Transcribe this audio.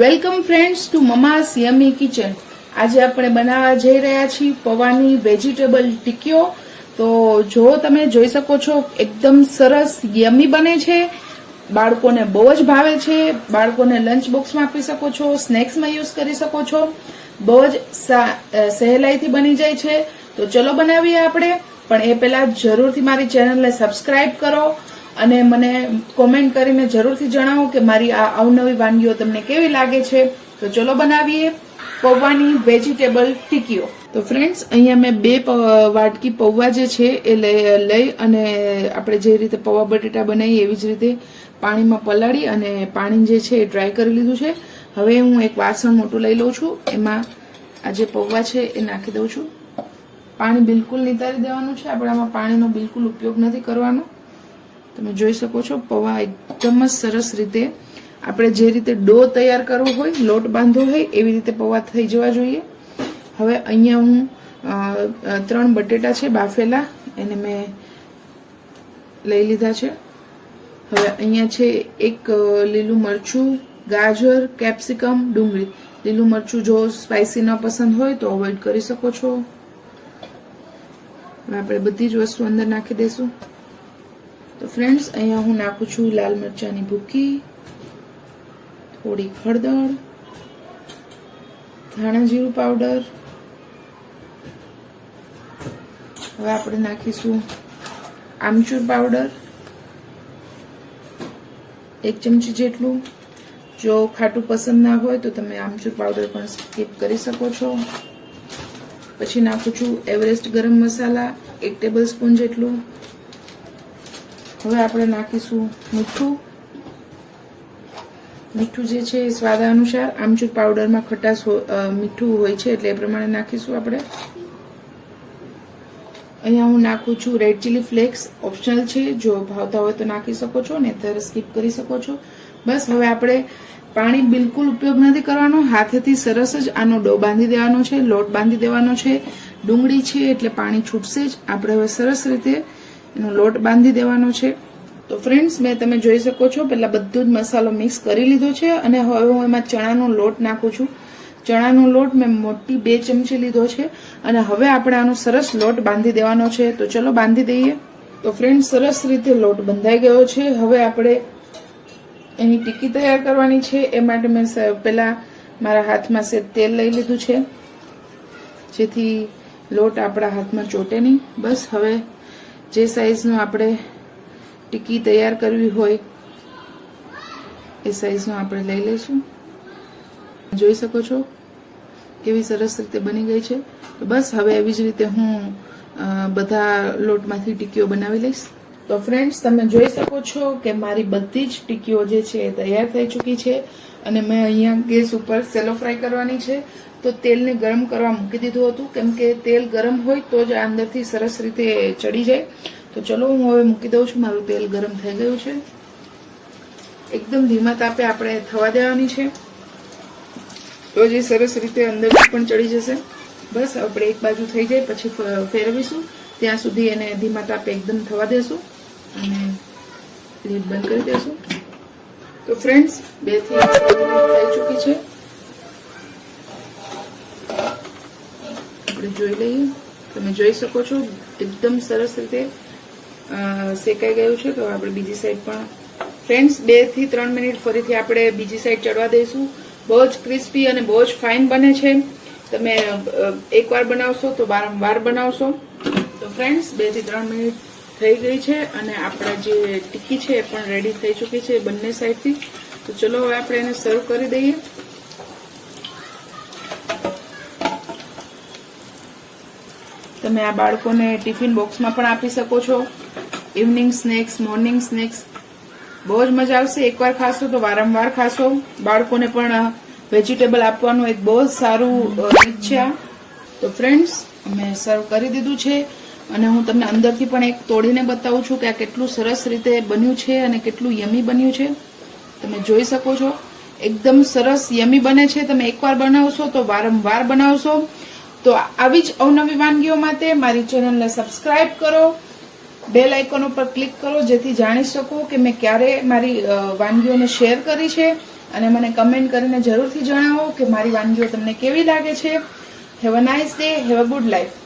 Welcome friends to mama's yummy kitchen. આજે આપણે બનાવવા જઈ રહ્યા છીએ પૌવાની વેજીટેબલ ટીકીઓ તો જો તમે જોઈ શકો છો, એકદમ સરસ યમી બને છે. બાળકોને બહુ જ ભાવે છે. બાળકોને લંચ બોક્સમાં આપી શકો છો સ્નેક્સમાં યુઝ કરી શકો છો. બહુ જ સહેલાઈથી બની જાય છે. તો ચલો બનાવીએ આપણે. પણ એ પહેલા જરૂરથી મારી ચેનલને સબસ્ક્રાઇબ કરો. અને મને કોમેન્ટ કરીને જરૂરથી જણાવો કે મારી આ અવનવી વાનગીઓ તમને કેવી લાગે છે. તો ચલો બનાવીએ પૌવાની વેજીટેબલ ટીકીઓ. તો ફ્રેન્ડ્સ અહીંયા મેં બે વાટકી પૌવા જે છે એ લઈ અને આપણે જે રીતે પૌવા બટેટા બનાવીએ એવી જ રીતે પાણીમાં પલાળી અને પાણી જે છે એ ડ્રાય કરી લીધું છે. હવે હું એક વાસણ મોટું લઈ લઉં છું. એમાં આ જે પૌવા છે એ નાખી દઉં છું. પાણી બિલકુલ નિતારી દેવાનું છે. આપણે આમાં પાણીનો બિલકુલ ઉપયોગ નથી કરવાનો. તમે જોઈ શકો છો, પૌવા એકદમ જ સરસ રીતે આપણે જે રીતે ડો તૈયાર કરવો હોય, લોટ બાંધવો હોય, એવી રીતે પૌવા થઈ જવા જોઈએ. હવે અહીંયા હું ત્રણ બટેટા છે, બાફેલા, એને મેં લઈ લીધા છે. હવે અહીંયા છે એક લીલું મરચું, ગાજર, કેપ્સિકમ, ડુંગળી. લીલું મરચું જો સ્પાઇસી ન પસંદ હોય તો અવોઇડ કરી શકો છો. આપણે બધી જ વસ્તુ અંદર નાખી દઈશું. ફ્રેન્ડ્સ અહીંયા હું નાખું છું લાલ મરચાંની ભૂકી થોડી હળદર, ધાણા જીરું પાવડર. હવે આપણે નાખીશું આમચૂર પાવડર. એક ચમચી જેટલું. જો ખાટું પસંદ ના હોય તો તમે આમચૂર પાવડર પણ સ્કીપ કરી શકો છો. પછી નાખું છું એવરેસ્ટ ગરમ મસાલા, એક ટેબલ સ્પૂન જેટલું. હવે આપણે નાખીશું મીઠું. મીઠું જે છે એ સ્વાદ અનુસાર આમચૂર પાવડરમાં ખટાશ મીઠું હોય છે એટલે એ પ્રમાણે નાખીશું આપણે. અહીંયા હું નાખું છું રેડ ચીલી ફ્લેક્સ ઓપ્શનલ છે. જો ભાવતા હોય તો નાખી શકો છો ને ત્યારે સ્કીપ કરી શકો છો. બસ હવે આપણે પાણી બિલકુલ ઉપયોગ નથી કરવાનો. હાથેથી સરસ જ આનો ડો બાંધી દેવાનો છે, લોટ બાંધી દેવાનો છે. ડુંગળી છે એટલે પાણી છૂટશે જ. આપણે હવે સરસ રીતે એનો લોટ બાંધી દેવાનો છે. તો ફ્રેન્ડ્સ મેં તમે જોઈ શકો છો પહેલાં બધું જ મસાલો મિક્સ કરી લીધો છે અને હવે હું એમાં ચણાનો લોટ નાખું છું. ચણાનો લોટ મેં મોટી બે ચમચી લીધો છે અને હવે આપણે આનો સરસ લોટ બાંધી દેવાનો છે. તો ચલો બાંધી દઈએ. તો ફ્રેન્ડ સરસ રીતે લોટ બંધાઈ ગયો છે. હવે આપણે એની ટીકી તૈયાર કરવાની છે. એ માટે મેં પહેલા મારા હાથમાં સે તેલ લઈ લીધું છે. જેથી લોટ આપણા હાથમાં ચોટે નહીં. બસ હવે જે સાઈઝનું આપણે ટીકી તૈયાર કરવી હોય, એ સાઈઝનું આપણે લઈ લઈશું. જોઈ શકો છો કેવી સરસ રીતે બની ગઈ છે. તો બસ હવે એવી જ રીતે હું બધા લોટમાંથી ટીકીઓ બનાવી લઈશ. તો ફ્રેન્ડ્સ તમે જોઈ શકો છો કે મારી બધી જ ટીકીઓ જે છે એ તૈયાર થઈ ચૂકી છે અને મેં અહીંયા ગેસ ઉપર સેલો ફ્રાય કરવાની છે. તો તેલને ગરમ કરવા મૂકી દીધું હતું. કેમ કે તેલ ગરમ હોય તો જ આ અંદરથી સરસ રીતે ચડી જાય. તો ચલો, હું હવે મૂકી દઉં છું. મારું તેલ ગરમ થઈ ગયું છે. એકદમ ધીમા તાપે આપણે થવા દેવાની છે. તો જે સરસ રીતે અંદરથી પણ ચડી જશે. બસ, આપણે એક બાજુ થઈ જાય, પછી ફેરવીશું. ત્યાં સુધી એને ધીમા તાપે એકદમ થવા દેશું. અને લીડ બંધ કરી દેશું. તો ફ્રેન્ડ્સ બેથી થઈ ચૂકી છે. આપણે જોઈ લઈએ. તમે જોઈ શકો છો, એકદમ સરસ રીતે શેકાઈ ગયું છે. તો આપણે બીજી સાઈડ પણ ફ્રેન્ડ્સ બેથી ત્રણ મિનિટ ફરીથી આપણે બીજી સાઈડ ચડવા દઈશું. બહુ જ ક્રિસ્પી અને બહુ જ ફાઇન બને છે. તમે એકવાર બનાવશો તો વારંવાર બનાવશો. તો ફ્રેન્ડ્સ બેથી ત્રણ મિનિટ થઈ ગઈ છે અને આપણા જે ટીકી છે એ પણ રેડી થઈ ચૂકી છે બંને સાઈડથી. તો ચલો હવે આપણે એને સર્વ કરી દઈએ. તમે આ બાળકોને ટિફિન બોક્સમાં પણ આપી શકો છો. ઇવનિંગ સ્નેક્સ મોર્નિંગ સ્નેક્સ બહુ જ મજા આવશે. એકવાર ખાશો તો વારંવાર ખાશો. બાળકોને પણ વેજીટેબલ આપવાનું એક બહુ જ સારું રીત છે તો ફ્રેન્ડ્સ અમે સર્વ કરી દીધું છે. અને હું તમને અંદરથી પણ એક તોડીને બતાવું છું કે આ કેટલું સરસ રીતે બન્યું છે અને કેટલું યમી બન્યું છે. તમે જોઈ શકો છો. એકદમ સરસ યમી બને છે. તમે એકવાર બનાવશો તો વારંવાર બનાવશો. તો આવી જ અવનવી વાનગીઓ માટે મારી ચેનલને સબસ્ક્રાઇબ કરો. બેલ આઇકોન ઉપર ક્લિક કરો જેથી જાણી શકો કે મેં ક્યારે મારી વાનગીઓને શેર કરી છે. અને મને કમેન્ટ કરીને જરૂરથી જણાવો કે મારી વાનગીઓ તમને કેવી લાગે છે. Have a nice day have a good life